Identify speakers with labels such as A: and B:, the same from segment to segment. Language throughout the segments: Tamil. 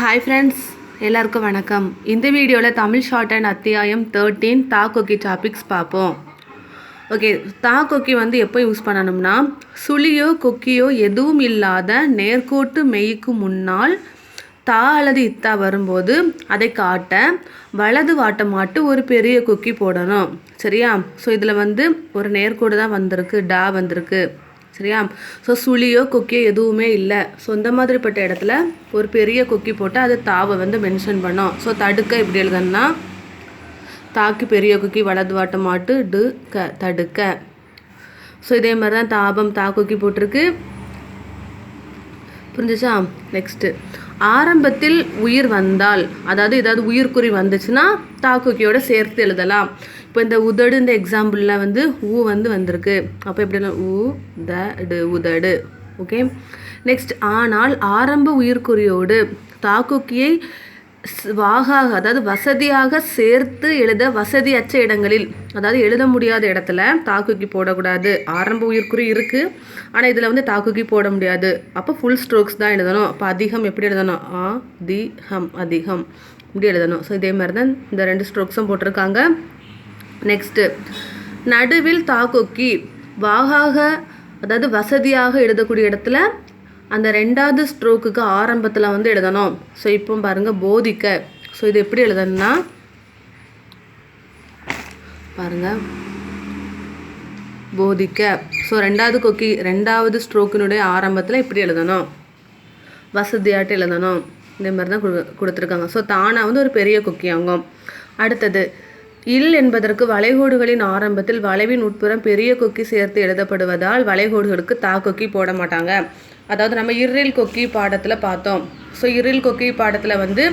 A: ஹாய் ஃப்ரெண்ட்ஸ் எல்லாருக்கும் வணக்கம். இந்த வீடியோவில் தமிழ் ஷார்ட் அண்ட் அத்தியாயம் தேர்ட்டீன் தா கொக்கி டாபிக்ஸ் பார்ப்போம். ஓகே தா கொக்கி வந்து எப்போ யூஸ் பண்ணணும்னா சுழியோ கொக்கியோ எதுவும் இல்லாத நேர்கோட்டு மெய்க்கு முன்னால் தா அல்லது இத்தா வரும்போது அதை காட்ட வலது வாட்ட மாட்டு ஒரு பெரிய கொக்கி போடணும். சரியா? ஸோ இதில் வந்து ஒரு நேர்கோடு தான் வந்திருக்கு டா வந்திருக்கு. சரியா? ஸோ சுழியோ கொக்கியோ எதுவுமே இல்லை. ஸோ இந்த மாதிரிப்பட்ட இடத்துல ஒரு பெரிய கொக்கி போட்டு அது தாவை வந்து மென்ஷன் பண்ணோம். ஸோ தடுக்க இப்படி எழுதுன்னா தாக்கி பெரிய கொக்கி வலது வாட்ட மாட்டு டு க தடுக்க. ஸோ இதே மாதிரி தான் தாபம் தா கொக்கி போட்டிருக்கு. புரிஞ்சுச்சா? நெக்ஸ்ட்டு ஆரம்பத்தில் உயிர் வந்தால் அதாவது ஏதாவது உயிர்க்குறி வந்துச்சுன்னா தாக்குக்கியோட சேர்த்து எழுதலாம். இப்போ இந்த உதடு இந்த எக்ஸாம்பிளில் வந்து ஊ வந்து வந்திருக்கு. அப்போ எப்படிலாம் ஊ த டு உதடு. ஓகே நெக்ஸ்ட் ஆனால் ஆரம்ப உயிர்குறியோடு தாக்குக்கியை வாகாக அதாவது வசதியாக சேர்த்து எழுத வசதியற்ற இடங்களில் அதாவது எழுத முடியாத இடத்துல தாக்குக்கி போடக்கூடாது. ஆரம்ப உயிர்க்குறி இருக்குது ஆனால் இதில் வந்து தாக்குக்கி போட முடியாது. அப்போ ஃபுல் ஸ்ட்ரோக்ஸ் தான் எழுதணும். அப்போ அதிகம் எப்படி எழுதணும்? ஆ தி ஹம் அதிகம். இப்படி எழுதணும். ஸோ இதே மாதிரி தான் இந்த ரெண்டு ஸ்ட்ரோக்ஸும் போட்டிருக்காங்க. நெக்ஸ்ட்டு நடுவில் தாக்கொக்கி வாகாக அதாவது வசதியாக எழுதக்கூடிய இடத்துல அந்த ரெண்டாவது ஸ்ட்ரோக்குக்கு ஆரம்பத்தில் வந்து எழுதணும். ஸோ இப்போ பாருங்கள் போதிக்க. ஸோ இது எப்படி எழுதணும்னா பாருங்கள் போதிக்க. ஸோ ரெண்டாவது கொக்கி ரெண்டாவது ஸ்ட்ரோக்கினுடைய ஆரம்பத்தில் இப்படி எழுதணும். வசதியாட்டு எழுதணும். இந்த மாதிரி தான் கொடு கொடுத்துருக்காங்க. ஸோ தானாக வந்து ஒரு பெரிய கொக்கி ஆகும். அடுத்தது இல் என்பதற்கு வளைகோடுகளின் ஆரம்பத்தில் வளைவின் உட்புறம் பெரிய கொக்கி சேர்த்து எழுதப்படுவதால் வளைகோடுகளுக்கு தா கொக்கி போட மாட்டாங்க. அதாவது நம்ம இருள் கொக்கி பாடத்தில் பார்த்தோம். ஸோ இருள் கொக்கி பாடத்தில் வந்து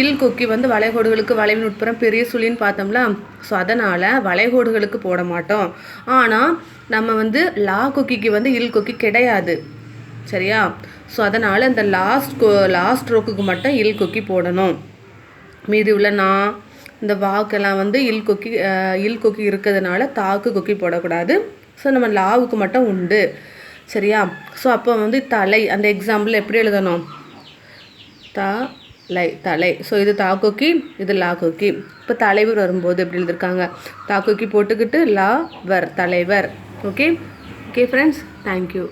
A: இல் கொக்கி வந்து வளைகோடுகளுக்கு வளைவின் உட்புறம் பெரிய சுழின்னு பார்த்தோம்ல. ஸோ அதனால் வளைகோடுகளுக்கு போட மாட்டோம். ஆனால் நம்ம வந்து லா கொக்கிக்கு வந்து இல் கொக்கி கிடையாது. சரியா? ஸோ அதனால் இந்த லாஸ்ட் கொ லாஸ்ட் ரோக்குக்கு மட்டும் இல் கொக்கி போடணும். மீதி உள்ள நான் இந்த வாக்கெல்லாம் வந்து இல் கொக்கி இல் கொக்கி இருக்கிறதுனால தாக்கு கொக்கி போடக்கூடாது. ஸோ நம்ம லாவுக்கு மட்டும் உண்டு. சரியா? ஸோ அப்போ வந்து தலை அந்த எக்ஸாம்பிள் எப்படி எழுதணும்? தா லை தலை. ஸோ இது தாக்கோக்கி இது லா கொக்கி. இப்போ தலைவர் வரும்போது எப்படி எழுதியிருக்காங்க தாக்கோக்கி போட்டுக்கிட்டு லா வர் தலைவர். Okay okay friends thank you